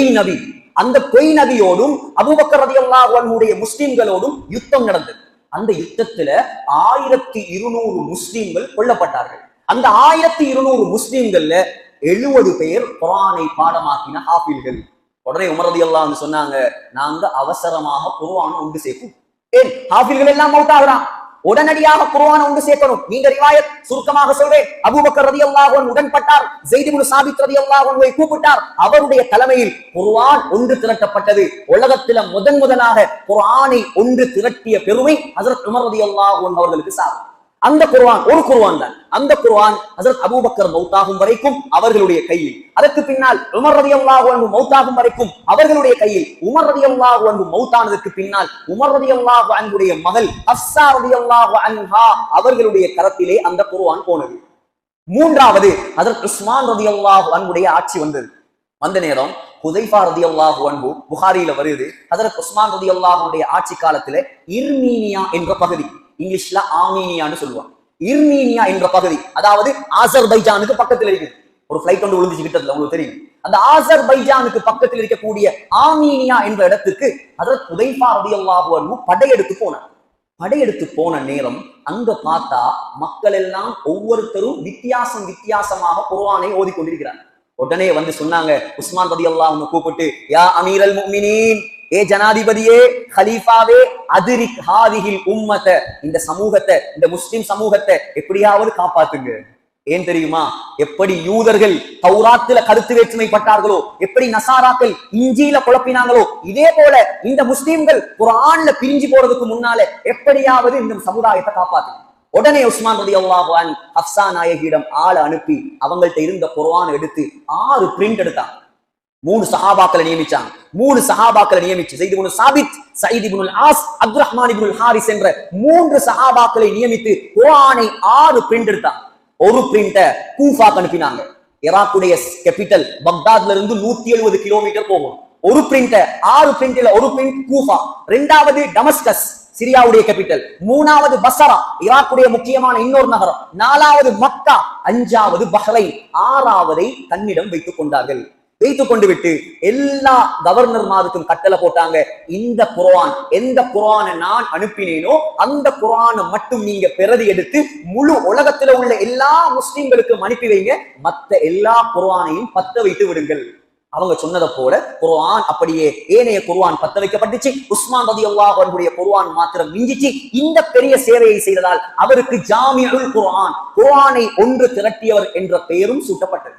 பொய் நபி. அந்த பொய் நபியோடும் அபுபக்கர் ரலியல்லாஹு அன்ஹுடைய முஸ்லிம்களோடும் யுத்தம் நடந்தது. அந்த யுத்தத்துல ஆயிரத்தி இருநூறு முஸ்லிம்கள் கொல்லப்பட்டார்கள். அந்த ஆயிரத்தி இருநூறு முஸ்லிம்கள்ல எழுபது பேர் குரானை பாடமாக்கின ஹாஃபில்கள் உடனே உமரதி எல்லாம் சொன்னாங்க நாங்க அவசரமாக குர்ஆனை ஒன்று சேர்ப்போம் ஏன்? ஹாஃபில்கள் எல்லாம் அவுட் ஆகுறான் உடனடியாக குர்ஆனை ஒன்று சேர்க்கணும். நீங்க ரிவாயத் சுருக்கமாக சொல்றேன். அபூபக்கர் ரதி அல்லாஹன் உடன்பட்டார். ஸெய்த் இப்னு சாபித் ரதி அன்ஹுவை கூப்பிட்டார். அவருடைய தலைமையில் குர்ஆன் ஒன்று திரட்டப்பட்டது. உலகத்தில முதன் முதலாக குர்ஆனை ஒன்று திரட்டிய பெருமை ஹஜரத் உமர் ரதி அல்லாஹன் அவர்களுக்கு சாரும். அந்த குர்வான் ஒரு குர்வான் தான். அந்த குர்வான் ஹஜரத் அபூபக்கர் மௌத்தாகும் வரைக்கும் அவர்களுடைய கையில். அதற்கு பின்னால் உமர் ரலியல்லாஹு அன்ஹு மௌத்தாகும் வரைக்கும் அவர்களுடைய கையில். உமர் ரலியல்லாஹு அன்பு மௌத்தானதற்கு பின்னால் உமர் ரலியல்லாஹு அன்புடைய மகள் ஹப்சா ரதி அல்லாஹு அன்ஹா அவர்களுடைய கரத்திலே அந்த குர்வான் போனது. மூன்றாவது ஹஜரத் உஸ்மான் ரலியல்லாஹு அன்புடைய ஆட்சி வந்தது. வந்த நேரம் ஹுதைஃபா ரலியல்லாஹு அன்பு புகாரியில வருது. ஹஜரத் உஸ்மான் ரலியல்லாஹுடைய ஆட்சி காலத்துல இர்மீனியா என்ற பகுதி. இங்கிலீஷ்ல ஆமீனியான்னு சொல்லுவாங்க. இர்மீனியா என்ற பகுதி அதாவது ஆசர்பைஜானுக்கு பக்கத்துல இருக்குது. ஒரு பிளைட் வந்து விழுந்துச்சு கிட்டத்துல உங்களுக்கு தெரியும். அந்த ஆசர்பைஜானுக்கு பக்கத்தில் இருக்கக்கூடிய ஆமீனியா என்ற இடத்துக்கு அதாவது ஹுதைஃபா ரலியல்லாஹு படையெடுத்து போனார். படையெடுத்து போன நேரம் அங்க பார்த்தா மக்கள் எல்லாம் ஒவ்வொருத்தரும் வித்தியாசம் வித்தியாசமாக குர்ஆனை ஓதிக்கொண்டிருக்கிறாங்க. உடனே வந்து சொன்னாங்க உஸ்மான் ரதி அல்லாஹ் கூப்பிட்டு யா அமீரல் முஃமினீன் ஏ ஜனாதிபதியே ஹலீஃபாவே அதிரிக் ஹாதிகில் உம்மத்தை இந்த சமூகத்தை இந்த முஸ்லிம் சமூகத்தை எப்படியாவது காப்பாத்துங்க. ஏன் தெரியுமா? எப்படி யூதர்கள் தௌராத்துல கருத்து வேற்றுமை பட்டார்களோ எப்படி நசாராக்கள் இஞ்சியில குழப்பினாங்களோ இதே போல இந்த முஸ்லிம்கள் குரான்ல பிரிஞ்சு போறதுக்கு முன்னால எப்படியாவது இந்த சமுதாயத்தை காப்பாத்துங்க. உடனே உஸ்மான் ரதி அல்லாஹான் ஹப்சா நாயகியிடம் ஆளை அனுப்பி அவங்கள்ட்ட இருந்த குரான் எடுத்து ஆறு பிரிண்ட் எடுத்தாங்க மூணு சஹாபாக்களை நியமிச்சாங்க மூணு சஹாபாக்களை நியமிச்சு செய்தி குனு சாபித் சயீத் குனு ஆஸ் அப்து ரஹ்மான் இபுல் ஹாரிஸ் என்ற மூன்று சஹாபாக்களை நியமித்து குரானை ஆறு பிரிண்ட் எடுத்தாங்க ஒரு பிரிண்ட கூஃபாக்கு அனுப்பினாங்க. ஈராக்குடைய கேபிட்டல் பக்தாத்ல இருந்து நூத்தி எழுபது கிலோமீட்டர் போகும். ஒரு பிரிண்ட ஆறு பிரிண்ட்ல ஒரு பிரிண்ட் கூஃபா. ரெண்டாவது டமஸ்கஸ் சிரியாவுடைய கேபிட்டல் மூணாவது பசரா ஈராக்குடைய முக்கியமான இன்னொரு நகரம். நாலாவது மக்கா அஞ்சாவது பஹ்ரைன். ஆறாவதை தன்னிடம் வைத்துக் கொண்டார்கள். வைத்துக் கொண்டு விட்டு எல்லா கவர்னர் மாருக்கும் கட்டளை போட்டாங்க. இந்த குரான் எந்த குரானை நான் அனுப்பினேனோ அந்த குரானை மட்டும் நீங்க பிரதி எடுத்து முழு உலகத்துல உள்ள எல்லா முஸ்லிம்களுக்கும் அனுப்பி வைங்க. மத்த எல்லா குரானையும் பத்த வைத்து விடுங்கள். அவங்க சொன்னதை போல குர்ஆன் அப்படியே ஏனைய குர்ஆன் பத்த வைக்கப்பட்டுச்சு. உஸ்மான் ரதி அல்லாஹ் அவர்களுடைய குர்ஆன் மாத்திரம் மிஞ்சிச்சு. இந்த பெரிய சேவையை செய்ததால் அவருக்கு ஜாமியுல் குர்ஆன் குர்ஆனை ஒன்று திரட்டியவர் என்ற பெயரும் சூட்டப்பட்டது.